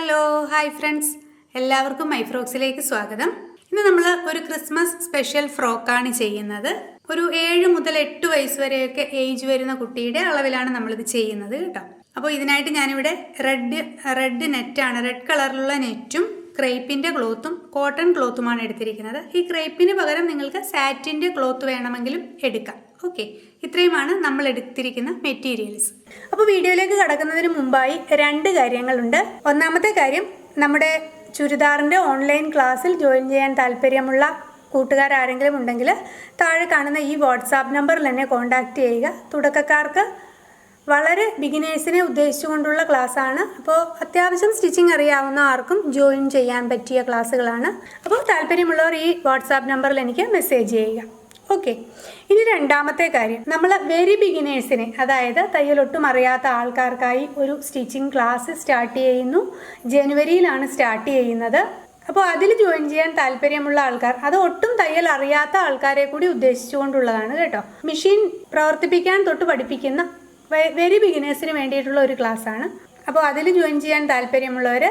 Hello hi friends. എല്ലാവർക്കും my ഫ്രോക്സിലേക്ക് സ്വാഗതം. ഇന്ന് നമ്മൾ ഒരു ക്രിസ്മസ് സ്പെഷ്യൽ ഫ്രോക്കാണ് ചെയ്യുന്നത്. ഒരു ഏഴ് മുതൽ എട്ട് വയസ്സ് വരെയൊക്കെ ഏജ് വരുന്ന കുട്ടിയുടെ അളവിലാണ് നമ്മളിത് ചെയ്യുന്നത് കേട്ടോ. അപ്പോൾ ഇതിനായിട്ട് ഞാനിവിടെ റെഡ് റെഡ് നെറ്റാണ് റെഡ് കളറിലുള്ള നെറ്റും ക്രേപ്പിന്റെ ക്ലോത്തും കോട്ടൺ ക്ലോത്തുമാണ് എടുത്തിരിക്കുന്നത്. ഈ ക്രേപ്പിന് പകരം നിങ്ങൾക്ക് സാറ്റിന്റെ ക്ലോത്ത് വേണമെങ്കിലും എടുക്കാം. ഓക്കെ. ഇത്രയുമാണ് നമ്മൾ എടുത്തിരിക്കുന്ന മെറ്റീരിയൽസ് അപ്പോൾ വീഡിയോയിലേക്ക് കടക്കുന്നതിന് മുമ്പായി രണ്ട് കാര്യങ്ങളുണ്ട്. ഒന്നാമത്തെ കാര്യം നമ്മുടെ ചുരിദാറിന്റെ ഓൺലൈൻ ക്ലാസ്സിൽ ജോയിൻ ചെയ്യാൻ താല്പര്യമുള്ള കൂട്ടുകാരാരെങ്കിലും ഉണ്ടെങ്കിൽ താഴെ കാണുന്ന ഈ വാട്സാപ്പ് നമ്പറിൽ എന്നെ കോൺടാക്റ്റ് ചെയ്യുക. തുടക്കക്കാർക്ക് വളരെ ബിഗിനേഴ്സിനെ ഉദ്ദേശിച്ചുകൊണ്ടുള്ള ക്ലാസ്സാണ് അപ്പോൾ അത്യാവശ്യം സ്റ്റിച്ചിങ് അറിയാവുന്ന ആർക്കും ജോയിൻ ചെയ്യാൻ പറ്റിയ ക്ലാസ്സുകളാണ് അപ്പോൾ താല്പര്യമുള്ളവർ ഈ വാട്സാപ്പ് നമ്പറിൽ എനിക്ക് മെസ്സേജ് ചെയ്യുക. ഓക്കെ ഇനി രണ്ടാമത്തെ കാര്യം. നമ്മൾ വെരി ബിഗിനേഴ്സിനെ അതായത് തയ്യലൊട്ടും അറിയാത്ത ആൾക്കാർക്കായി ഒരു സ്റ്റിച്ചിങ് ക്ലാസ് സ്റ്റാർട്ട് ചെയ്യുന്നു. ജനുവരിയിലാണ് സ്റ്റാർട്ട് ചെയ്യുന്നത്. അപ്പോൾ അതിൽ ജോയിൻ ചെയ്യാൻ താല്പര്യമുള്ള ആൾക്കാർ അത് ഒട്ടും തയ്യൽ അറിയാത്ത ആൾക്കാരെ കൂടി ഉദ്ദേശിച്ചുകൊണ്ടുള്ളതാണ് കേട്ടോ. മെഷീൻ പ്രവർത്തിപ്പിക്കാൻ തൊട്ട് പഠിപ്പിക്കുന്ന വെരി ബിഗിനേഴ്സിന് വേണ്ടിയിട്ടുള്ള ഒരു ക്ലാസ്സാണ് അപ്പോൾ അതിൽ ജോയിൻ ചെയ്യാൻ താല്പര്യമുള്ളവർ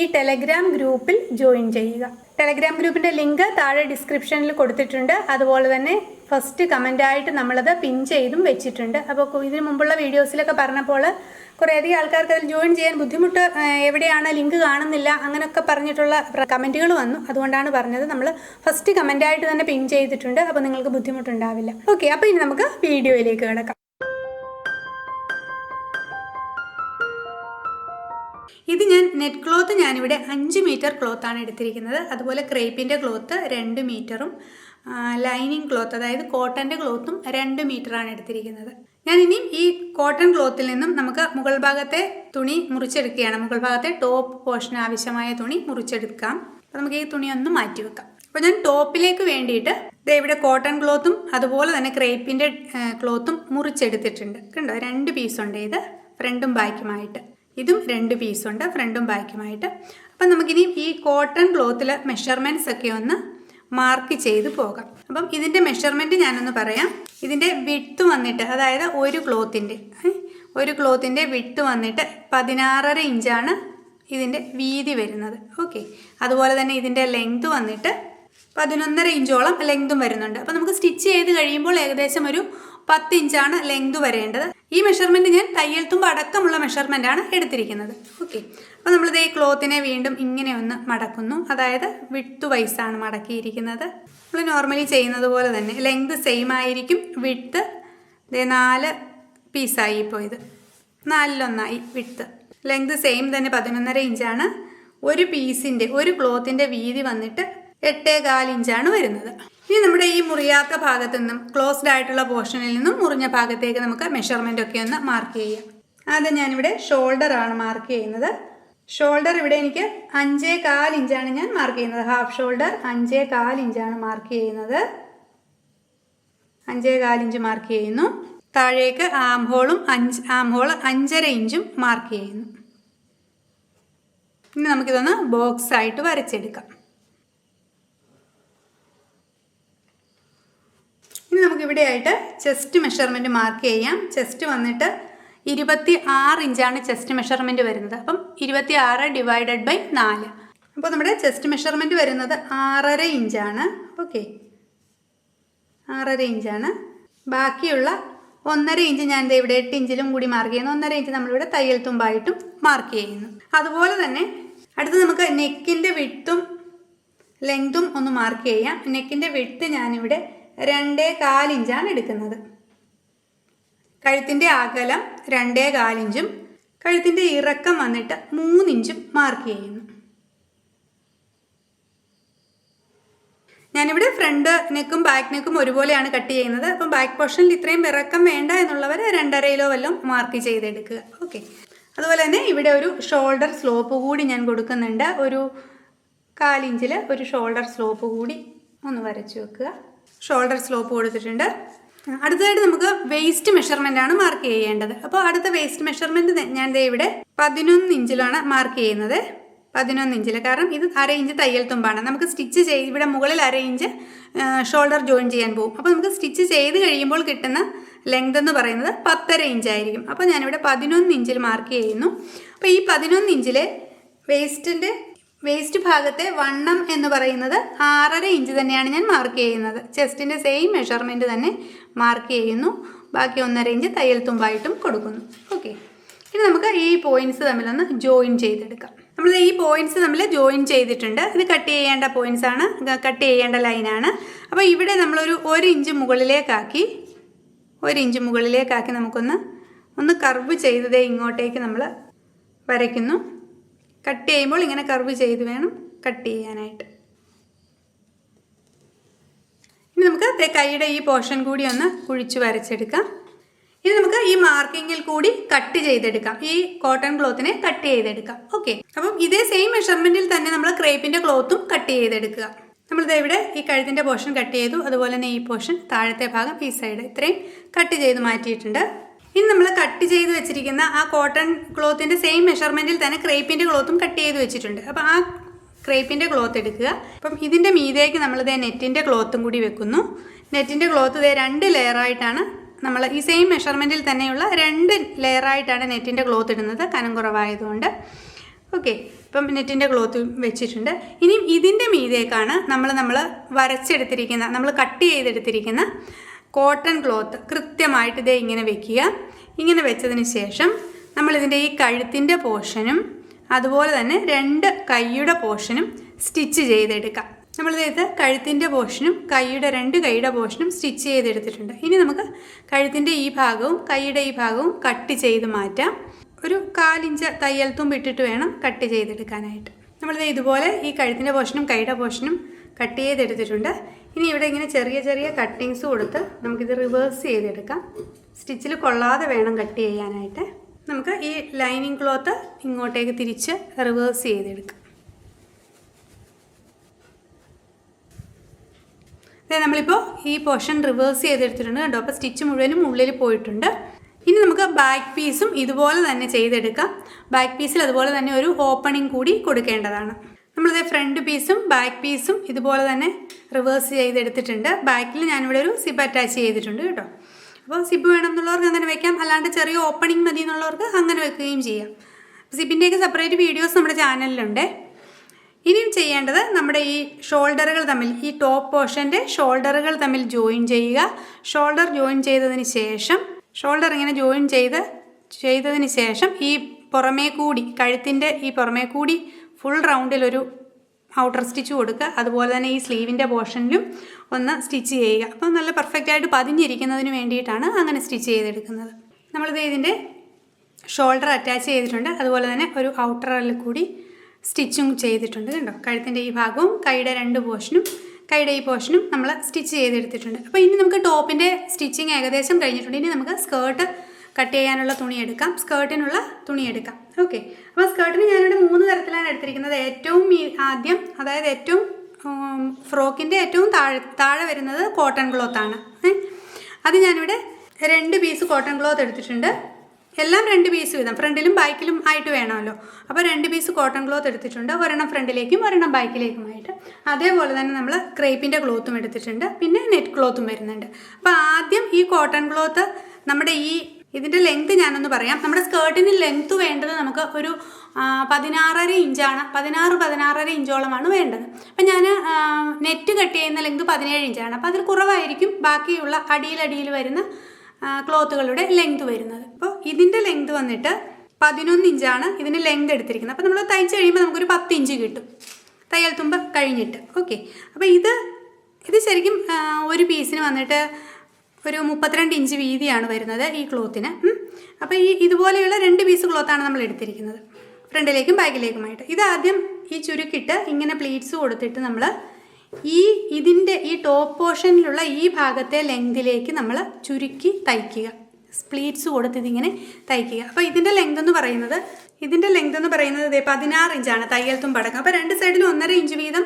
ഈ ടെലഗ്രാം ഗ്രൂപ്പിൽ ജോയിൻ ചെയ്യുക. ടെലഗ്രാം ഗ്രൂപ്പിന്റെ ലിങ്ക് താഴെ ഡിസ്ക്രിപ്ഷനിൽ കൊടുത്തിട്ടുണ്ട്. അതുപോലെ തന്നെ ഫസ്റ്റ് കമന്റായിട്ട് നമ്മളത് പിൻ ചെയ്തും വെച്ചിട്ടുണ്ട്. അപ്പോൾ ഇതിനു മുമ്പുള്ള വീഡിയോസിലൊക്കെ പറഞ്ഞപ്പോൾ കുറേയധികം ആൾക്കാർക്ക് അതിൽ ജോയിൻ ചെയ്യാൻ ബുദ്ധിമുട്ട് എവിടെയാണ് ലിങ്ക് കാണുന്നില്ല അങ്ങനെയൊക്കെ പറഞ്ഞിട്ടുള്ള കമന്റുകൾ വന്നു. അതുകൊണ്ടാണ് പറഞ്ഞത് നമ്മൾ ഫസ്റ്റ് കമന്റായിട്ട് തന്നെ പിൻ ചെയ്തിട്ടുണ്ട്. അപ്പോൾ നിങ്ങൾക്ക് ബുദ്ധിമുട്ടുണ്ടാവില്ല. ഓക്കെ അപ്പോൾ ഇനി നമുക്ക് വീഡിയോയിലേക്ക് കിടക്കാം. ഇത് ഞാൻ നെറ്റ് ക്ലോത്ത് ഞാനിവിടെ അഞ്ച് മീറ്റർ ക്ലോത്ത് ആണ് എടുത്തിരിക്കുന്നത്. അതുപോലെ ക്രേപ്പിന്റെ ക്ലോത്ത് രണ്ട് മീറ്ററും ലൈനിങ് ക്ലോത്ത് അതായത് കോട്ടന്റെ ക്ലോത്തും രണ്ട് മീറ്ററാണ് എടുത്തിരിക്കുന്നത്. ഞാൻ ഇനിയും ഈ കോട്ടൺ ക്ലോത്തിൽ നിന്നും നമുക്ക് മുകൾ ഭാഗത്തെ തുണി മുറിച്ചെടുക്കുകയാണ്. മുകൾ ഭാഗത്തെ ടോപ്പ് പോർഷൻ ആവശ്യമായ തുണി മുറിച്ചെടുക്കാം. അപ്പോൾ നമുക്ക് ഈ തുണി ഒന്ന് മാറ്റി വെക്കാം. അപ്പോൾ ഞാൻ ടോപ്പിലേക്ക് വേണ്ടിയിട്ട് ഇതേ ഇവിടെ കോട്ടൺ ക്ലോത്തും അതുപോലെ തന്നെ ക്രേപ്പിന്റെ ക്ലോത്തും മുറിച്ചെടുത്തിട്ടുണ്ട്. കണ്ടോ? രണ്ട് പീസുണ്ട് ഇത്. ഫ്രണ്ടും ബാക്കുമായിട്ട് ഇതും രണ്ട് പീസുണ്ട് ഫ്രണ്ടും ബാക്കുമായിട്ട് അപ്പം നമുക്കിനി ഈ കോട്ടൺ ക്ലോത്തിൽ മെഷർമെന്റ്സ് ഒക്കെ ഒന്ന് മാർക്ക് ചെയ്ത് പോകാം. അപ്പം ഇതിന്റെ മെഷർമെന്റ് ഞാനൊന്ന് പറയാം. ഇതിന്റെ വിട്ട് വന്നിട്ട് അതായത് ഒരു ക്ലോത്തിന്റെ ഒരു ക്ലോത്തിന്റെ വിട്ട് വന്നിട്ട് പതിനാറര ഇഞ്ചാണ് ഇതിന്റെ വീതി വരുന്നത്. ഓക്കെ. അതുപോലെ തന്നെ ഇതിന്റെ ലെങ്ത് വന്നിട്ട് പതിനൊന്നര ഇഞ്ചോളം ലെങ്തും വരുന്നുണ്ട്. അപ്പോൾ നമുക്ക് സ്റ്റിച്ച് ചെയ്ത് കഴിയുമ്പോൾ ഏകദേശം ഒരു പത്ത് ഇഞ്ചാണ് ലെങ്ത് വരേണ്ടത്. ഈ മെഷർമെന്റ് ഞാൻ തയ്യൽ തുമ്പ് അടക്കമുള്ള മെഷർമെന്റ് ആണ് എടുത്തിരിക്കുന്നത്. ഓക്കെ അപ്പോൾ നമ്മളിത് ഈ ക്ലോത്തിനെ വീണ്ടും ഇങ്ങനെ ഒന്ന് മടക്കുന്നു. അതായത് വിട്ട് വൈസാണ് മടക്കിയിരിക്കുന്നത്. നമ്മൾ നോർമലി ചെയ്യുന്നത് പോലെ തന്നെ ലെങ്ത് സെയിം ആയിരിക്കും വിട്ട് ഇതേ നാല് പീസായി ഇപ്പോൾ ഇത് നാലിലൊന്നായി വിട്ട് ലെങ്ത് സെയിം തന്നെ പതിനൊന്നര ഇഞ്ചാണ് ഒരു പീസിന്റെ ഒരു ക്ലോത്തിന്റെ വീതി വന്നിട്ട് എട്ടേ കാൽ ഇഞ്ചാണ് വരുന്നത്. ഇനി നമ്മുടെ ഈ മുറിയാത്ത ഭാഗത്തു നിന്നും ക്ലോസ്ഡ് ആയിട്ടുള്ള പോർഷനിൽ നിന്നും മുറിഞ്ഞ ഭാഗത്തേക്ക് നമുക്ക് മെഷർമെന്റ് ഒക്കെ ഒന്ന് മാർക്ക് ചെയ്യാം. ആദ്യം ഞാനിവിടെ ഷോൾഡർ ആണ് മാർക്ക് ചെയ്യുന്നത്. ഷോൾഡർ ഇവിടെ എനിക്ക് അഞ്ചേ കാൽ ഇഞ്ചാണ് ഞാൻ മാർക്ക് ചെയ്യുന്നത്. ഹാഫ് ഷോൾഡർ അഞ്ചേ കാൽ ഇഞ്ചാണ് മാർക്ക് ചെയ്യുന്നത്. അഞ്ചേ കാൽ ഇഞ്ച് മാർക്ക് ചെയ്യുന്നു. താഴേക്ക് ആം ഹോളും അഞ്ച് ആം ഹോൾ അഞ്ചര ഇഞ്ചും മാർക്ക് ചെയ്യുന്നു. ഇനി നമുക്കിതൊന്ന് ബോക്സ് ആയിട്ട് വരച്ചെടുക്കാം. ഇനി നമുക്ക് ഇവിടെ ആയിട്ട് ചെസ്റ്റ് മെഷർമെന്റ് മാർക്ക് ചെയ്യാം. ചെസ്റ്റ് വന്നിട്ട് ഇരുപത്തി ആറ് ഇഞ്ചാണ് ചെസ്റ്റ് മെഷർമെന്റ് വരുന്നത്. അപ്പം ഇരുപത്തി ആറ് ഡിവൈഡഡ് ബൈ നാല്. അപ്പോൾ നമ്മുടെ ചെസ്റ്റ് മെഷർമെന്റ് വരുന്നത് ആറര ഇഞ്ചാണ് ഓക്കെ ആറര ഇഞ്ചാണ് ബാക്കിയുള്ള ഒന്നര ഇഞ്ച് ഞാൻ ദേ ഇവിടെ എട്ട് ഇഞ്ചിലും കൂടി മാർക്ക് ചെയ്യുന്നു. ഒന്നര ഇഞ്ച് നമ്മളിവിടെ തയ്യൽ തുമ്പായിട്ടും മാർക്ക് ചെയ്യുന്നു. അതുപോലെ തന്നെ അടുത്ത് നമുക്ക് നെക്കിന്റെ വിട്ടും ലെങ്തും ഒന്ന് മാർക്ക് ചെയ്യാം. നെക്കിന്റെ വിട്ട് ഞാനിവിടെ രണ്ടേ കാലിഞ്ചാണ് എടുക്കുന്നത്. കഴുത്തിന്റെ അകലം രണ്ടേ കാലിഞ്ചും കഴുത്തിന്റെ ഇറക്കം വന്നിട്ട് മൂന്നിഞ്ചും മാർക്ക് ചെയ്യുന്നു. ഞാനിവിടെ ഫ്രണ്ട് നെക്കും ബാക്ക് നെക്കും ഒരുപോലെയാണ് കട്ട് ചെയ്യുന്നത്. അപ്പം ബാക്ക് പോർഷനിൽ ഇത്രയും ഇറക്കം വേണ്ട എന്നുള്ളവർ രണ്ടരയിലോ വല്ലതും മാർക്ക് ചെയ്തെടുക്കുക. ഓക്കെ അതുപോലെ തന്നെ ഇവിടെ ഒരു ഷോൾഡർ സ്ലോപ്പ് കൂടി ഞാൻ കൊടുക്കുന്നുണ്ട്. ഒരു കാലിഞ്ചിൽ ഒരു ഷോൾഡർ സ്ലോപ്പ് കൂടി ഒന്ന് വരച്ചു വെക്കുക. ഷോൾഡർ സ്ലോപ്പ് കൊടുത്തിട്ടുണ്ട്. അടുത്തതായിട്ട് നമുക്ക് വേസ്റ്റ് മെഷർമെന്റ് ആണ് മാർക്ക് ചെയ്യേണ്ടത്. അപ്പോൾ അടുത്ത വേസ്റ്റ് മെഷർമെന്റ് ഞാൻ ദേ ഇവിടെ പതിനൊന്ന് ഇഞ്ചിലാണ് മാർക്ക് ചെയ്യുന്നത്. പതിനൊന്ന് ഇഞ്ചിൽ കാരണം ഇത് അര ഇഞ്ച് തയ്യൽ തുമ്പാണ്. നമുക്ക് സ്റ്റിച്ച് ചെയ്ത് ഇവിടെ മുകളിൽ അര ഇഞ്ച് ഷോൾഡർ ജോയിൻ ചെയ്യാൻ പോകും. അപ്പോൾ നമുക്ക് സ്റ്റിച്ച് ചെയ്ത് കഴിയുമ്പോൾ കിട്ടുന്ന ലെങ്ത് എന്ന് പറയുന്നത് പത്തര ഇഞ്ചായിരിക്കും അപ്പോൾ ഞാനിവിടെ പതിനൊന്ന് ഇഞ്ചിൽ മാർക്ക് ചെയ്യുന്നു. അപ്പോൾ ഈ പതിനൊന്ന് ഇഞ്ചിലെ വേസ്റ്റിന്റെ വേസ്റ്റ് ഭാഗത്തെ വണ്ണം എന്ന് പറയുന്നത് ആറര ഇഞ്ച് തന്നെയാണ് ഞാൻ മാർക്ക് ചെയ്യുന്നത്. ചെസ്റ്റിന്റെ സെയിം മെഷർമെന്റ് തന്നെ മാർക്ക് ചെയ്യുന്നു. ബാക്കി ഒന്നര ഇഞ്ച് തയ്യൽ തുമ്പായിട്ടും കൊടുക്കുന്നു. ഓക്കെ ഇനി നമുക്ക് ഈ പോയിന്റ്സ് തമ്മിലൊന്ന് ജോയിൻ ചെയ്തെടുക്കാം. നമ്മൾ ഈ പോയിന്റ്സ് തമ്മിൽ ജോയിൻ ചെയ്തിട്ടുണ്ട്. ഇത് കട്ട് ചെയ്യേണ്ട പോയിന്റ്സ് ആണ്. കട്ട് ചെയ്യേണ്ട ലൈനാണ് അപ്പോൾ ഇവിടെ നമ്മളൊരു ഒരു ഇഞ്ച് മുകളിലേക്കാക്കി ഒരു ഇഞ്ച് മുകളിലേക്കാക്കി നമുക്കൊന്ന് ഒന്ന് കർവ് ചെയ്തതേ ഇങ്ങോട്ടേക്ക് നമ്മൾ വരയ്ക്കുന്നു. കട്ട് ചെയ്യുമ്പോൾ ഇങ്ങനെ കർവ് ചെയ്ത് വേണം കട്ട് ചെയ്യാനായിട്ട്. ഇനി നമുക്ക് കൈയുടെ ഈ പോർഷൻ കൂടി ഒന്ന് കുഴിച്ച് വരച്ചെടുക്കാം. ഇനി നമുക്ക് ഈ മാർക്കിങ്ങിൽ കൂടി കട്ട് ചെയ്തെടുക്കാം. ഈ കോട്ടൺ ക്ലോത്തിനെ കട്ട് ചെയ്തെടുക്കാം. ഓക്കെ. അപ്പം ഇതേ സെയിം മെഷർമെന്റിൽ തന്നെ നമ്മൾ ക്രേപ്പിന്റെ ക്ലോത്തും കട്ട് ചെയ്തെടുക്കുക. നമ്മളിത് ഇവിടെ ഈ കഴുത്തിന്റെ പോർഷൻ കട്ട് ചെയ്തു. അതുപോലെ തന്നെ ഈ പോർഷൻ താഴത്തെ ഭാഗം ഈ സൈഡ് ഇത്രയും കട്ട് ചെയ്ത് മാറ്റിയിട്ടുണ്ട്. ഇനി നമ്മൾ കട്ട് ചെയ്ത് വെച്ചിരിക്കുന്ന ആ കോട്ടൺ ക്ലോത്തിന്റെ സെയിം മെഷർമെന്റിൽ തന്നെ ക്രേപ്പിന്റെ ക്ലോത്തും കട്ട് ചെയ്ത് വെച്ചിട്ടുണ്ട്. അപ്പോൾ ആ ക്രേപ്പിന്റെ ക്ലോത്ത് എടുക്കുക. അപ്പം ഇതിന്റെ മീതേക്ക് നമ്മളിത് നെറ്റിന്റെ ക്ലോത്തും കൂടി വെക്കുന്നു. നെറ്റിന്റെ ക്ലോത്ത് ഇതേ രണ്ട് ലെയറായിട്ടാണ് നമ്മൾ ഈ സെയിം മെഷർമെന്റിൽ തന്നെയുള്ള രണ്ട് ലെയറായിട്ടാണ് നെറ്റിന്റെ ക്ലോത്ത് ഇടുന്നത്. കനം കുറവായതുകൊണ്ട്. ഓക്കെ ഇപ്പം നെറ്റിന്റെ ക്ലോത്ത് വെച്ചിട്ടുണ്ട്. ഇനിയും ഇതിന്റെ മീതേക്കാണ് നമ്മൾ നമ്മൾ വരച്ചെടുത്തിരിക്കുന്ന നമ്മൾ കട്ട് ചെയ്തെടുത്തിരിക്കുന്ന കോട്ടൺ ക്ലോത്ത് കൃത്യമായിട്ട് ഇതേ ഇങ്ങനെ വെക്കുക. ഇങ്ങനെ വെച്ചതിന് ശേഷം നമ്മളിതിന്റെ ഈ കഴുത്തിന്റെ പോർഷനും അതുപോലെ തന്നെ രണ്ട് കൈയുടെ പോർഷനും സ്റ്റിച്ച് ചെയ്തെടുക്കാം. നമ്മളിത് കഴുത്തിന്റെ പോർഷനും കൈയുടെ രണ്ട് കൈയുടെ പോർഷനും സ്റ്റിച്ച് ചെയ്തെടുത്തിട്ടുണ്ട്. ഇനി നമുക്ക് കഴുത്തിന്റെ ഈ ഭാഗവും കൈയുടെ ഈ ഭാഗവും കട്ട് ചെയ്ത് മാറ്റാം. ഒരു കാലിഞ്ച് തയ്യൽ തുമ്പ് ഇട്ടിട്ട് വേണം കട്ട് ചെയ്തെടുക്കാനായിട്ട്. നമ്മളിത് ഇതുപോലെ ഈ കഴുത്തിന്റെ പോർഷനും കൈയുടെ പോർഷനും കട്ട് ചെയ്തെടുത്തിട്ടുണ്ട്. ഇനി ഇവിടെ ഇങ്ങനെ ചെറിയ ചെറിയ കട്ടിങ്സ് കൊടുത്ത് നമുക്കിത് റിവേഴ്സ് ചെയ്തെടുക്കാം. സ്റ്റിച്ചിൽ കൊള്ളാതെ വേണം കട്ട് ചെയ്യാനായിട്ട്. നമുക്ക് ഈ ലൈനിങ് ക്ലോത്ത് ഇങ്ങോട്ടേക്ക് തിരിച്ച് റിവേഴ്സ് ചെയ്തെടുക്കാം. അതെ നമ്മളിപ്പോൾ ഈ പോർഷൻ റിവേഴ്സ് ചെയ്തെടുത്തിട്ടുണ്ട് കണ്ടോ? അപ്പോൾ സ്റ്റിച്ച് മുഴുവനും ഉള്ളിൽ പോയിട്ടുണ്ട്. ഇനി നമുക്ക് ബാക്ക് പീസും ഇതുപോലെ തന്നെ ചെയ്തെടുക്കാം. ബാക്ക് പീസിൽ അതുപോലെ തന്നെ ഒരു ഓപ്പണിംഗ് കൂടി കൊടുക്കേണ്ടതാണ്. നമ്മളിത് ഫ്രണ്ട് പീസും ബാക്ക് പീസും ഇതുപോലെ തന്നെ റിവേഴ്സ് ചെയ്തെടുത്തിട്ടുണ്ട്. ബാക്കിൽ ഞാനിവിടെ ഒരു സിബ് അറ്റാച്ച് ചെയ്തിട്ടുണ്ട് കേട്ടോ. അപ്പോൾ സിബ് വേണമെന്നുള്ളവർക്ക് അങ്ങനെ വെക്കാം. അല്ലാണ്ട് ചെറിയ ഓപ്പണിംഗ് മതി എന്നുള്ളവർക്ക് അങ്ങനെ വെക്കുകയും ചെയ്യാം. സിബിന്റെയൊക്കെ സെപ്പറേറ്റ് വീഡിയോസ് നമ്മുടെ ചാനലിലുണ്ട്. ഇനിയും ചെയ്യേണ്ടത് നമ്മുടെ ഈ ഷോൾഡറുകൾ തമ്മിൽ ഈ ടോപ്പ് പോർഷന്റെ ഷോൾഡറുകൾ തമ്മിൽ ജോയിൻ ചെയ്യുക. ഷോൾഡർ ജോയിൻ ചെയ്തതിന് ശേഷം ഷോൾഡർ ഇങ്ങനെ ജോയിൻ ചെയ്ത് ചെയ്തതിന് ശേഷം ഈ പുറമേ കൂടി കഴുത്തിന്റെ ഈ പുറമേ കൂടി ഫുൾ റൗണ്ടിലൊരു ഔട്ടർ സ്റ്റിച്ച് കൊടുക്കുക. അതുപോലെ തന്നെ ഈ സ്ലീവിന്റെ പോർഷനിലും ഒന്ന് സ്റ്റിച്ച് ചെയ്യുക. അപ്പോൾ നല്ല പെർഫെക്റ്റ് ആയിട്ട് പതിഞ്ഞിരിക്കുന്നതിന് വേണ്ടിയിട്ടാണ് അങ്ങനെ സ്റ്റിച്ച് ചെയ്തെടുക്കുന്നത്. നമ്മളിത് ഇതിന്റെ ഷോൾഡർ അറ്റാച്ച് ചെയ്തിട്ടുണ്ട്. അതുപോലെ തന്നെ ഒരു ഔട്ടറിൽ കൂടി സ്റ്റിച്ചും ചെയ്തിട്ടുണ്ട് കണ്ടോ? കഴുത്തിന്റെ ഈ ഭാഗവും കൈയുടെ രണ്ട് പോർഷനും കൈയുടെ ഈ പോർഷനും നമ്മൾ സ്റ്റിച്ച് ചെയ്തെടുത്തിട്ടുണ്ട്. അപ്പോൾ ഇനി നമുക്ക് ടോപ്പിന്റെ സ്റ്റിച്ചിങ് ഏകദേശം കഴിഞ്ഞിട്ടുണ്ട്. ഇനി നമുക്ക് സ്കേർട്ട് കട്ട് ചെയ്യാനുള്ള തുണി എടുക്കാം. സ്കേർട്ടിനുള്ള തുണി എടുക്കാം. ഓക്കെ. അപ്പോൾ സ്കേർട്ടിന് ഞാനിവിടെ മൂന്ന് തരത്തിലാണ് എടുത്തിരിക്കുന്നത്. ഏറ്റവും ആദ്യം അതായത് ഏറ്റവും ഫ്രോക്കിന്റെ ഏറ്റവും താഴെ താഴെ വരുന്നത് കോട്ടൺ ക്ലോത്താണ് അത് ഞാനിവിടെ രണ്ട് പീസ് കോട്ടൺ ക്ലോത്ത് എടുത്തിട്ടുണ്ട്. എല്ലാം രണ്ട് പീസ് വീതം. ഫ്രണ്ടിലും ബാക്കിലും ആയിട്ട് വേണമല്ലോ. അപ്പോൾ രണ്ട് പീസ് കോട്ടൺ ക്ലോത്ത് എടുത്തിട്ടുണ്ട്. ഒരെണ്ണം ഫ്രണ്ടിലേക്കും ഒരെണ്ണം ബാക്കിലേക്കുമായിട്ട്. അതേപോലെ തന്നെ നമ്മൾ ക്രേപ്പിന്റെ ക്ലോത്തും എടുത്തിട്ടുണ്ട്. പിന്നെ നെറ്റ് ക്ലോത്തും വരുന്നുണ്ട്. അപ്പോൾ ആദ്യം ഈ കോട്ടൺ ക്ലോത്ത് നമ്മുടെ ഈ ഇതിന്റെ ലെങ്ത് ഞാനൊന്ന് പറയാം. നമ്മുടെ സ്കേർട്ടിന് ലെങ്ത് വേണ്ടത് നമുക്ക് ഒരു പതിനാറര ഇഞ്ചാണ് പതിനാറ് പതിനാറര ഇഞ്ചോളമാണ് വേണ്ടത്. അപ്പം ഞാൻ നെറ്റ് കട്ട് ചെയ്യുന്ന ലെങ്ത് പതിനേഴ് ഇഞ്ചാണ് അപ്പോൾ അതിൽ കുറവായിരിക്കും ബാക്കിയുള്ള അടിയിലടിയിൽ വരുന്ന ക്ലോത്തുകളുടെ ലെങ്ത് വരുന്നത്. അപ്പോൾ ഇതിന്റെ ലെങ്ത് വന്നിട്ട് പതിനൊന്ന് ഇഞ്ചാണ് ഇതിന് ലെങ്ത് എടുത്തിരിക്കുന്നത്. അപ്പോൾ നമ്മൾ തയ്ച്ച് കഴിയുമ്പോൾ നമുക്കൊരു പത്ത് ഇഞ്ച് കിട്ടും. തയ്യൽ തുമ്പ് കഴിഞ്ഞിട്ട്. ഓക്കെ അപ്പോൾ ഇത് ഇത് ശരിക്കും ഒരു പീസിന് വന്നിട്ട് ഒരു മുപ്പത്തിരണ്ട് ഇഞ്ച് വീതിയാണ് വരുന്നത് ഈ ക്ലോത്തിന്. അപ്പോൾ ഈ ഇതുപോലെയുള്ള രണ്ട് പീസ് ക്ലോത്താണ് നമ്മൾ എടുത്തിരിക്കുന്നത്. ഫ്രണ്ടിലേക്കും ബാക്കിലേക്കുമായിട്ട്. ഇത് ആദ്യം ഈ ചുരുക്കിട്ട് ഇങ്ങനെ പ്ലീറ്റ്സ് കൊടുത്തിട്ട് നമ്മൾ ഈ ഇതിന്റെ ഈ ടോപ്പ് പോർഷനിലുള്ള ഈ ഭാഗത്തെ ലെങ്തിലേക്ക് നമ്മൾ ചുരുക്കി തയ്ക്കുക. സ്പ്ലീറ്റ്സ് കൊടുത്ത് ഇതിങ്ങനെ തയ്ക്കുക. അപ്പോൾ ഇതിന്റെ ലെങ്ത് എന്ന് പറയുന്നത് ഇതിന്റെ ലെങ്ത് എന്ന് പറയുന്നത് ഇതേ പതിനാറ് ഇഞ്ചാണ് തയ്യൽ തുമ്പ് അടക്കം. അപ്പോൾ രണ്ട് സൈഡിലും ഒന്നര ഇഞ്ച് വീതം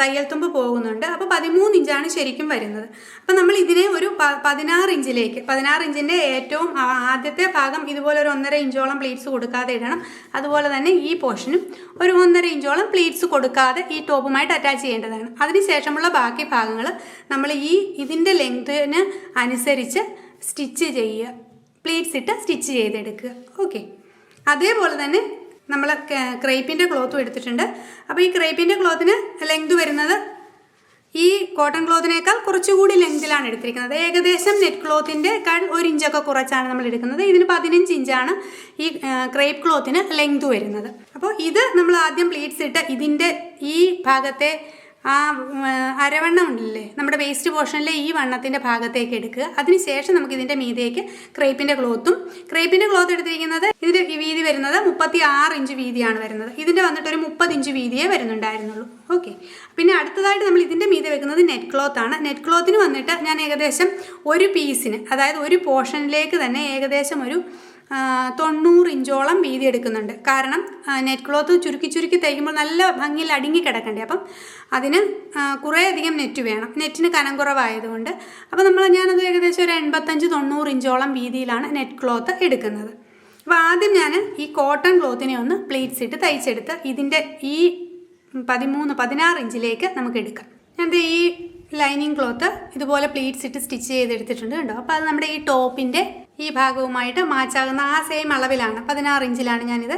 തയ്യൽ തുമ്പ് പോകുന്നുണ്ട്. അപ്പോൾ പതിമൂന്ന് ഇഞ്ചാണ് ശരിക്കും വരുന്നത്. അപ്പോൾ നമ്മൾ ഇതിനെ ഒരു പതിനാറ് ഇഞ്ചിലേക്ക് പതിനാറ് ഇഞ്ചിന്റെ ഏറ്റവും ആദ്യത്തെ ഭാഗം ഇതുപോലെ ഒരു ഒന്നര ഇഞ്ചോളം പ്ലീറ്റ്സ് കൊടുക്കാതെ ഇടണം. അതുപോലെ തന്നെ ഈ പോർഷനും ഒരു ഒന്നര ഇഞ്ചോളം പ്ലീറ്റ്സ് കൊടുക്കാതെ ഈ ടോപ്പുമായിട്ട് അറ്റാച്ച് ചെയ്യേണ്ടതാണ്. അതിനുശേഷമുള്ള ബാക്കി ഭാഗങ്ങൾ നമ്മൾ ഈ ഇതിന്റെ ലെങ്തിന് അനുസരിച്ച് സ്റ്റിച്ച് ചെയ്യുക. പ്ലീറ്റ്സ് ഇട്ട് സ്റ്റിച്ച് ചെയ്തെടുക്കുക. ഓക്കെ അതേപോലെ തന്നെ നമ്മൾ ക്രേപ്പിന്റെ ക്ലോത്തും എടുത്തിട്ടുണ്ട്. അപ്പോൾ ഈ ക്രേപ്പിന്റെ ക്ലോത്തിന് ലെങ്ത് വരുന്നത് ഈ കോട്ടൺ ക്ലോത്തിനേക്കാൾ കുറച്ചുകൂടി ലെങ്തിലാണ് എടുത്തിരിക്കുന്നത്. ഏകദേശം നെറ്റ് ക്ലോത്തിന്റെ ഒരു ഇഞ്ചൊക്കെ കുറച്ചാണ് നമ്മൾ എടുക്കുന്നത്. ഇതിന് പതിനഞ്ച് ഇഞ്ചാണ് ഈ ക്രേപ്പ് ക്ലോത്തിന് ലെങ്ത് വരുന്നത്. അപ്പോൾ ഇത് നമ്മൾ ആദ്യം പ്ലീറ്റ്സ് ഇട്ട് ഇതിന്റെ ഈ ഭാഗത്തെ ആ അരവണ്ണം ഉണ്ടല്ലേ? നമ്മുടെ വേസ്റ്റ് പോർഷനിലെ ഈ വണ്ണത്തിന്റെ ഭാഗത്തേക്ക് എടുക്കുക. അതിനുശേഷം നമുക്ക് ഇതിന്റെ മീതേക്ക് ക്രേപ്പിന്റെ ക്ലോത്തും ക്രേപ്പിന്റെ ക്ലോത്ത് എടുത്തിരിക്കുന്നത് ഇതിന്റെ വീതി വരുന്നത് മുപ്പത്തി ആറ് ഇഞ്ച് വീതിയാണ് വരുന്നത്. ഇതിന്റെ വന്നിട്ട് ഒരു മുപ്പത് ഇഞ്ച് വീതിയേ വരുന്നുണ്ടായിരുന്നുള്ളൂ. ഓക്കെ പിന്നെ അടുത്തതായിട്ട് നമ്മൾ ഇതിന്റെ മീതെ വെക്കുന്നത് നെറ്റ് ക്ലോത്ത് ആണ്. നെറ്റ് ക്ലോത്തിന് വന്നിട്ട് ഞാൻ ഏകദേശം ഒരു പീസിന് അതായത് ഒരു പോർഷനിലേക്ക് തന്നെ ഏകദേശം ഒരു തൊണ്ണൂറ് ഇഞ്ചോളം വീതി എടുക്കുന്നുണ്ട്. കാരണം നെറ്റ് ക്ലോത്ത് ചുരുക്കി ചുരുക്കി തയ്ക്കുമ്പോൾ നല്ല ഭംഗിയിൽ അടുങ്ങി കിടക്കണ്ടേ? അപ്പം അതിന് കുറേയധികം നെറ്റ് വേണം. നെറ്റിന് കനം കുറവായതുകൊണ്ട്. അപ്പോൾ നമ്മൾ ഞാനത് ഏകദേശം ഒരു എൺപത്തഞ്ച് തൊണ്ണൂറ് ഇഞ്ചോളം വീതിയിലാണ് നെറ്റ് ക്ലോത്ത് എടുക്കുന്നത്. അപ്പോൾ ആദ്യം ഞാൻ ഈ കോട്ടൺ ക്ലോത്തിനെ ഒന്ന് പ്ലേറ്റ്സ് ഇട്ട് തയ്ച്ചെടുത്ത് ഇതിന്റെ ഈ പതിമൂന്ന് പതിനാറ് ഇഞ്ചിലേക്ക് നമുക്ക് എടുക്കാം. ദേ ഈ ലൈനിങ് ക്ലോത്ത് ഇതുപോലെ പ്ലീറ്റ്സ് ഇട്ട് സ്റ്റിച്ച് ചെയ്തെടുത്തിട്ടുണ്ട് കേട്ടോ അപ്പോൾ അത് നമ്മുടെ ഈ ടോപ്പിന്റെ ഈ ഭാഗവുമായിട്ട് മാച്ചാകുന്ന ആ സെയിം അളവിലാണ്. പതിനാറ് ഇഞ്ചിലാണ് ഞാനിത്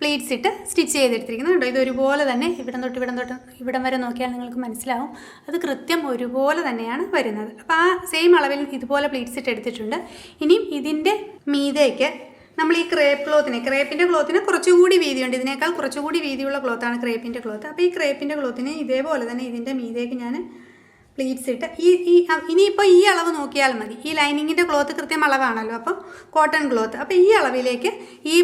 പ്ലീറ്റ്സ് ഇട്ട് സ്റ്റിച്ച് ചെയ്തെടുത്തിരിക്കുന്നത് കണ്ടോ? ഇത് ഒരുപോലെ തന്നെ ഇവിടം തൊട്ട് ഇവിടം തൊട്ട് ഇവിടം വരെ നോക്കിയാൽ നിങ്ങൾക്ക് മനസ്സിലാവും. അത് കൃത്യം ഒരുപോലെ തന്നെയാണ് വരുന്നത്. അപ്പോൾ ആ സെയിം അളവിൽ ഇതുപോലെ പ്ലീറ്റ്സ് ഇട്ട് എടുത്തിട്ടുണ്ട്. ഇനിയും ഇതിന്റെ മീതേക്ക് നമ്മൾ ഈ ക്രേപ്പ് ക്ലോത്തിനെ ക്രേപ്പിന്റെ ക്ലോത്തിന് കുറച്ചുകൂടി വീതിയുണ്ട്. ഇതിനേക്കാൾ കുറച്ചുകൂടി വീതിയുള്ള ക്ലോത്താണ് ക്രേപ്പിന്റെ ക്ലോത്ത് അപ്പോൾ ഈ ക്രേപ്പിന്റെ ക്ലോത്തിന് ഇതേപോലെ തന്നെ ഇതിന്റെ മീതേക്ക് ഞാൻ പ്ലീറ്റ്സ് ഇട്ട്. ഈ ഈ ഇനിയിപ്പോൾ ഈ അളവ് നോക്കിയാൽ മതി. ഈ ലൈനിങ്ങിന്റെ ക്ലോത്ത് കൃത്യം അളവാണല്ലോ. അപ്പം കോട്ടൺ ക്ലോത്ത്. അപ്പോൾ ഈ അളവിലേക്ക് ഈ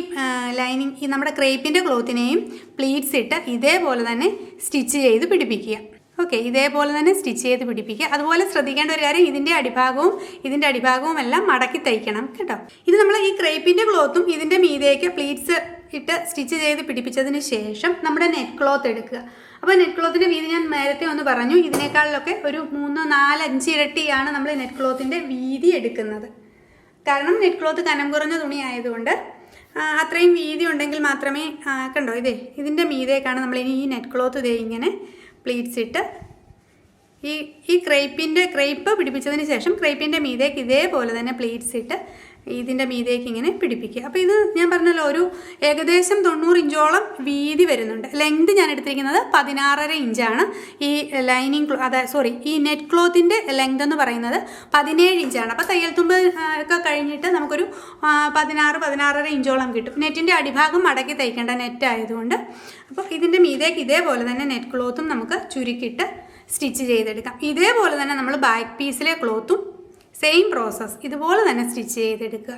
ലൈനിങ് ഈ നമ്മുടെ ക്രേപ്പിന്റെ ക്ലോത്തിനെയും പ്ലീറ്റ്സ് ഇട്ട് ഇതേപോലെ തന്നെ സ്റ്റിച്ച് ചെയ്ത് പിടിപ്പിക്കുക. ഓക്കെ ഇതേപോലെ തന്നെ സ്റ്റിച്ച് ചെയ്ത് പിടിപ്പിക്കുക. അതുപോലെ ശ്രദ്ധിക്കേണ്ട ഒരു കാര്യം ഇതിന്റെ അടിഭാഗവും ഇതിന്റെ അടിഭാഗവും എല്ലാം മടക്കി തയ്ക്കണം കേട്ടോ. ഇത് നമ്മൾ ഈ ക്രേപ്പിന്റെ ക്ലോത്തും ഇതിന്റെ മീതേക്ക് പ്ലീറ്റ്സ് ഇട്ട് സ്റ്റിച്ച് ചെയ്ത് പിടിപ്പിച്ചതിന് ശേഷം നമ്മുടെ നെറ്റ് ക്ലോത്ത് എടുക്കുക. അപ്പോൾ നെറ്റ് ക്ലോത്തിന്റെ വീതി ഞാൻ നേരത്തെ ഒന്ന് പറഞ്ഞു. ഇതിനേക്കാളിലൊക്കെ ഒരു മൂന്നോ നാല് അഞ്ച് ഇരട്ടിയാണ് നമ്മൾ നെറ്റ് ക്ലോത്തിന്റെ വീതി എടുക്കുന്നത്. കാരണം നെറ്റ് ക്ലോത്ത് കനം കുറഞ്ഞ തുണി ആയതുകൊണ്ട് അത്രയും വീതി ഉണ്ടെങ്കിൽ മാത്രമേ കണ്ടോ ഇതേ ഇതിന്റെ മീതേക്കാണ് നമ്മൾ ഇനി ഈ നെറ്റ് ക്ലോത്ത് ഇതേ ഇങ്ങനെ പ്ലീറ്റ്സ് ഇട്ട് ഈ ഈ ക്രേപ്പിന്റെ ക്രേപ്പ് പിടിപ്പിച്ചതിന് ശേഷം ക്രേപ്പിന്റെ മീതേക്ക് ഇതേപോലെ തന്നെ പ്ലീറ്റ്സ് ഇട്ട് ഇതിന്റെ മീതേക്ക് ഇങ്ങനെ പിടിപ്പിക്കുക. അപ്പോൾ ഇത് ഞാൻ പറഞ്ഞല്ലോ ഒരു ഏകദേശം തൊണ്ണൂറ് ഇഞ്ചോളം വീതി വരുന്നുണ്ട്. ലെങ്ത് ഞാൻ എടുത്തിരിക്കുന്നത് പതിനാറര ഇഞ്ചാണ്. ഈ ലൈനിങ് അതായത് സോറി ഈ നെറ്റ് ക്ലോത്തിന്റെ ലെങ്ത് എന്ന് പറയുന്നത് പതിനേഴ് ഇഞ്ചാണ്. അപ്പോൾ തയ്യൽ തുമ്പ് ഒക്കെ കഴിഞ്ഞിട്ട് നമുക്കൊരു പതിനാറ് പതിനാറര ഇഞ്ചോളം കിട്ടും. നെറ്റിന്റെ അടിഭാഗം മടക്കി തയ്ക്കേണ്ട നെറ്റ് ആയതുകൊണ്ട്. അപ്പോൾ ഇതിന്റെ മീതേക്ക് ഇതേപോലെ തന്നെ നെറ്റ് ക്ലോത്തും നമുക്ക് ചുരുക്കിയിട്ട് സ്റ്റിച്ച് ചെയ്തെടുക്കാം. ഇതേപോലെ തന്നെ നമ്മൾ ബാക്ക് പീസിലെ ക്ലോത്തും സെയിം പ്രോസസ്സ് ഇതുപോലെ തന്നെ സ്റ്റിച്ച് ചെയ്തെടുക്കുക.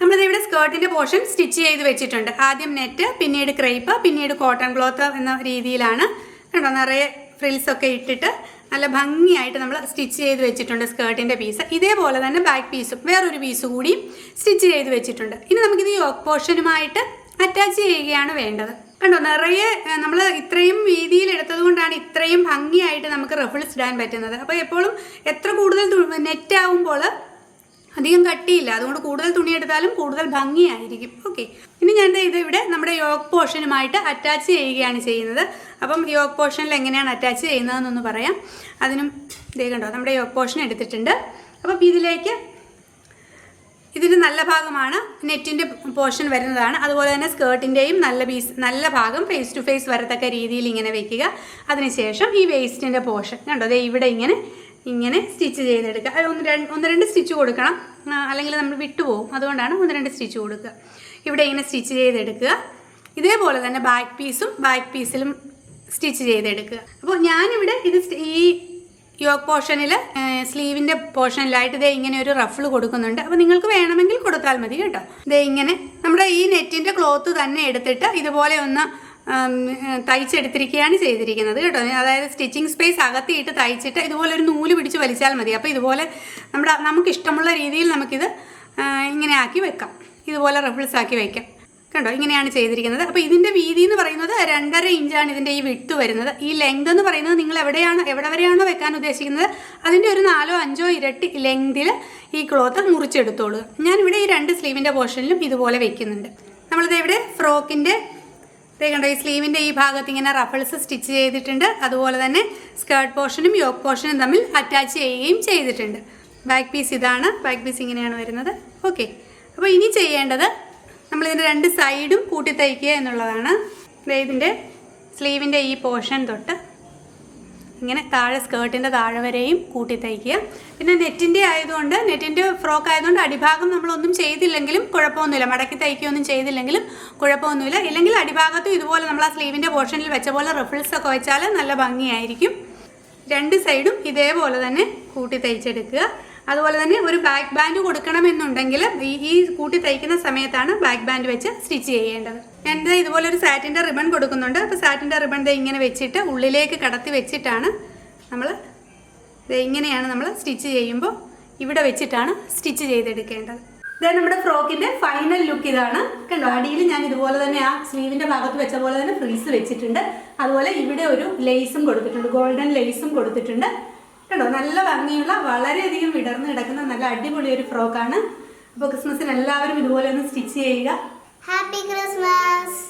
നമ്മളിത് ഇവിടെ സ്കേർട്ടിന്റെ പോർഷൻ സ്റ്റിച്ച് ചെയ്ത് വെച്ചിട്ടുണ്ട്. ആദ്യം നെറ്റ് പിന്നീട് ക്രേപ്പ് പിന്നീട് കോട്ടൺ ക്ലോത്ത് എന്ന രീതിയിലാണ്. കണ്ടോ നിറയെ ഫ്രിൽസ് ഒക്കെ ഇട്ടിട്ട് നല്ല ഭംഗിയായിട്ട് നമ്മൾ സ്റ്റിച്ച് ചെയ്ത് വെച്ചിട്ടുണ്ട് സ്കേർട്ടിന്റെ പീസ് ഇതേപോലെ തന്നെ ബാക്ക് പീസും വേറൊരു പീസ് കൂടിയും സ്റ്റിച്ച് ചെയ്ത് വെച്ചിട്ടുണ്ട്. ഇനി നമുക്കിത് യോക്ക് പോർഷനുമായിട്ട് അറ്റാച്ച് ചെയ്യുകയാണ് വേണ്ടത്. കണ്ടോ? നിറയെ നമ്മൾ ഇത്രയും വീതിയിൽ എടുത്തത് കൊണ്ടാണ് ഇത്രയും ഭംഗിയായിട്ട് നമുക്ക് റഫിൾസ് ഇടാൻ പറ്റുന്നത്. അപ്പോൾ എപ്പോഴും എത്ര കൂടുതൽ നെറ്റ് ആവുമ്പോൾ അധികം കട്ടിയില്ല. അതുകൊണ്ട് കൂടുതൽ തുണി എടുത്താലും കൂടുതൽ ഭംഗിയായിരിക്കും. ഓക്കെ. ഇനി ഞാൻ ഇത് ഇവിടെ നമ്മുടെ യോക്ക് പോർഷനുമായിട്ട് അറ്റാച്ച് ചെയ്യുകയാണ് ചെയ്യുന്നത്. അപ്പം യോക്ക് പോർഷനിൽ എങ്ങനെയാണ് അറ്റാച്ച് ചെയ്യുന്നതെന്നൊന്ന് പറയാം. അതിനും ഇതേ കണ്ടോ നമ്മുടെ യോക്ക് പോർഷൻ എടുത്തിട്ടുണ്ട്. അപ്പം ഇതിലേക്ക് ഇതിന്റെ നല്ല ഭാഗമാണ്. നെറ്റിന്റെ പോർഷൻ വരുന്നതാണ്. അതുപോലെ തന്നെ സ്കേർട്ടിന്റെയും നല്ല പീസ് നല്ല ഭാഗം ഫേസ് ടു ഫേസ് വരത്തക്ക രീതിയിൽ ഇങ്ങനെ വെക്കുക. അതിനുശേഷം ഈ വേസ്റ്റിന്റെ പോർഷൻ കണ്ടോ? ദേ ഇവിടെ ഇങ്ങനെ ഇങ്ങനെ സ്റ്റിച്ച് ചെയ്തെടുക്കുക. അത് ഒന്ന് രണ്ട് ഒന്ന് രണ്ട് സ്റ്റിച്ച് കൊടുക്കണം. അല്ലെങ്കിൽ നമ്മൾ വിട്ടുപോകും അതുകൊണ്ടാണ് ഒന്ന് രണ്ട് സ്റ്റിച്ച് കൊടുക്കുക. ഇവിടെ ഇങ്ങനെ സ്റ്റിച്ച് ചെയ്തെടുക്കുക. ഇതേപോലെ തന്നെ ബാക്ക് പീസും ബാക്ക് പീസിലും സ്റ്റിച്ച് ചെയ്തെടുക്കുക. അപ്പോൾ ഞാനിവിടെ ഇത് യോക്ക് പോർഷനിൽ സ്ലീവിന്റെ പോർഷനിലായിട്ട് ഇതേ ഇങ്ങനെ ഒരു റഫിൾ കൊടുക്കുന്നുണ്ട്. അപ്പോൾ നിങ്ങൾക്ക് വേണമെങ്കിൽ കൊടുത്താൽ മതി കേട്ടോ. ഇതേ ഇങ്ങനെ നമ്മുടെ ഈ നെറ്റിന്റെ ക്ലോത്ത് തന്നെ എടുത്തിട്ട് ഇതുപോലെ ഒന്ന് തയ്ച്ചെടുത്തിരിക്കുകയാണ് ചെയ്തിരിക്കുന്നത് കേട്ടോ. അതായത് സ്റ്റിച്ചിങ് സ്പേസ് അകത്തിയിട്ട് തയ്ച്ചിട്ട് ഇതുപോലെ ഒരു നൂൽ പിടിച്ച് വലിച്ചാൽ മതി. അപ്പോൾ ഇതുപോലെ നമ്മുടെ നമുക്ക് ഇഷ്ടമുള്ള രീതിയിൽ നമുക്കിത് ഇങ്ങനെ ആക്കി വെക്കാം. ഇതുപോലെ റഫിൾസ് ആക്കി വെക്കാം. കണ്ടോ? ഇങ്ങനെയാണ് ചെയ്തിരിക്കുന്നത്. അപ്പോൾ ഇതിന്റെ വീതി എന്ന് പറയുന്നത് രണ്ടര ഇഞ്ചാണ് ഇതിന്റെ ഈ വിട്ട് വരുന്നത്. ഈ ലെങ്ത് എന്ന് പറയുന്നത് നിങ്ങൾ എവിടെയാണ് എവിടെ വരെയാണോ വെക്കാൻ ഉദ്ദേശിക്കുന്നത് അതിന്റെ ഒരു നാലോ അഞ്ചോ ഇരട്ടി ലെങ്തിൽ ഈ ക്ലോത്ത് മുറിച്ചെടുത്തോളുക ഇവിടെ ഈ രണ്ട് സ്ലീവിന്റെ പോർഷനിലും ഇതുപോലെ വെക്കുന്നുണ്ട്. നമ്മളിത് ഇവിടെ ഫ്രോക്കിന്റെ കണ്ടോ ഈ സ്ലീവിന്റെ ഈ ഭാഗത്ത് ഇങ്ങനെ റഫിൾസ് സ്റ്റിച്ച് ചെയ്തിട്ടുണ്ട്. അതുപോലെ തന്നെ സ്കേർട്ട് പോർഷനും യോക്ക് പോർഷനും തമ്മിൽ അറ്റാച്ച് ചെയ്യുകയും ചെയ്തിട്ടുണ്ട്. ബാക്ക് പീസ് ഇതാണ്. ബാക്ക് പീസ് ഇങ്ങനെയാണ് വരുന്നത്. ഓക്കെ അപ്പോൾ ഇനി ചെയ്യേണ്ടത് നമ്മളിതിന്റെ രണ്ട് സൈഡും കൂട്ടി തയ്ക്കുക എന്നുള്ളതാണ്. ഇതിന്റെ സ്ലീവിന്റെ ഈ പോർഷൻ തൊട്ട് ഇങ്ങനെ താഴെ സ്കേർട്ടിന്റെ താഴെ വരെയും കൂട്ടി തയ്ക്കുക. പിന്നെ നെറ്റിന്റെ ആയതുകൊണ്ട് നെറ്റിന്റെ ഫ്രോക്ക് ആയതുകൊണ്ട് അടിഭാഗം നമ്മളൊന്നും ചെയ്തില്ലെങ്കിലും കുഴപ്പമൊന്നുമില്ല. മടക്കി തയ്ക്കുകയൊന്നും ചെയ്തില്ലെങ്കിലും കുഴപ്പമൊന്നുമില്ല. ഇല്ലെങ്കിൽ അടിഭാഗത്തും ഇതുപോലെ നമ്മൾ ആ സ്ലീവിന്റെ പോർഷനിൽ വെച്ച പോലെ റിഫിൾസ് ഒക്കെ വെച്ചാൽ നല്ല ഭംഗിയായിരിക്കും. രണ്ട് സൈഡും ഇതേപോലെ തന്നെ കൂട്ടി തയ്ച്ചെടുക്കുക. അതുപോലെ തന്നെ ഒരു ബാക്ക് ബാൻഡ് കൊടുക്കണമെന്നുണ്ടെങ്കിൽ ഈ ഈ കൂട്ടി തയ്ക്കുന്ന സമയത്താണ് ബാക്ക് ബാൻഡ് വെച്ച് സ്റ്റിച്ച് ചെയ്യേണ്ടത്. ഞാൻ ഇതുപോലെ ഒരു സാറ്റിന്റെ റിബൺ കൊടുക്കുന്നുണ്ട്. അപ്പോൾ സാറ്റിന്റെ റിബൺ ദേ ഇങ്ങനെ വെച്ചിട്ട് ഉള്ളിലേക്ക് കടത്തി വെച്ചിട്ടാണ് നമ്മൾ ഇങ്ങനെയാണ് നമ്മൾ സ്റ്റിച്ച് ചെയ്യുമ്പോൾ ഇവിടെ വെച്ചിട്ടാണ് സ്റ്റിച്ച് ചെയ്തെടുക്കേണ്ടത്. ഇതേ നമ്മുടെ ഫ്രോക്കിന്റെ ഫൈനൽ ലുക്ക് ഇതാണ്. കണ്ടോ അടിയിൽ ഞാൻ ഇതുപോലെ തന്നെ ആ സ്ലീവിന്റെ ഭാഗത്ത് വെച്ച പോലെ തന്നെ ഫ്രീസ് വെച്ചിട്ടുണ്ട്. അതുപോലെ ഇവിടെ ഒരു ലേസും കൊടുത്തിട്ടുണ്ട്. ഗോൾഡൻ ലേസും കൊടുത്തിട്ടുണ്ട്. കണ്ടോ? നല്ല ഭംഗിയുള്ള വളരെയധികം വിടർന്ന് കിടക്കുന്ന നല്ല അടിപൊളി ഒരു ഫ്രോക്കാണ്. അപ്പോൾ ക്രിസ്മസിന് എല്ലാവരും ഇതുപോലെ ഒന്ന് സ്റ്റിച്ച് ചെയ്യുക. Happy Christmas